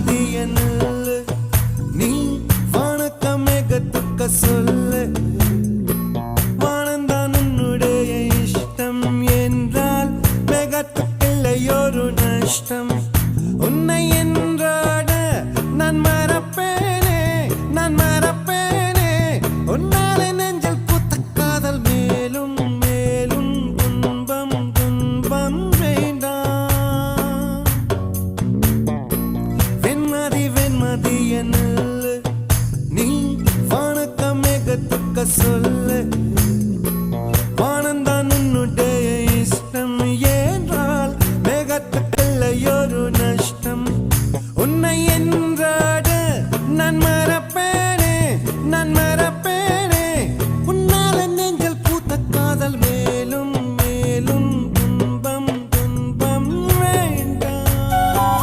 சொன்னது நீ வணக்கம் மேகத்துக்க சொல்லு. வானந்தான் உன்னுடைய இஷ்டம் என்றால் மேகத்துக்கில்லை ஒரு உன்னை என்றாட நான் மறப்பேனே நான் சொல்லு.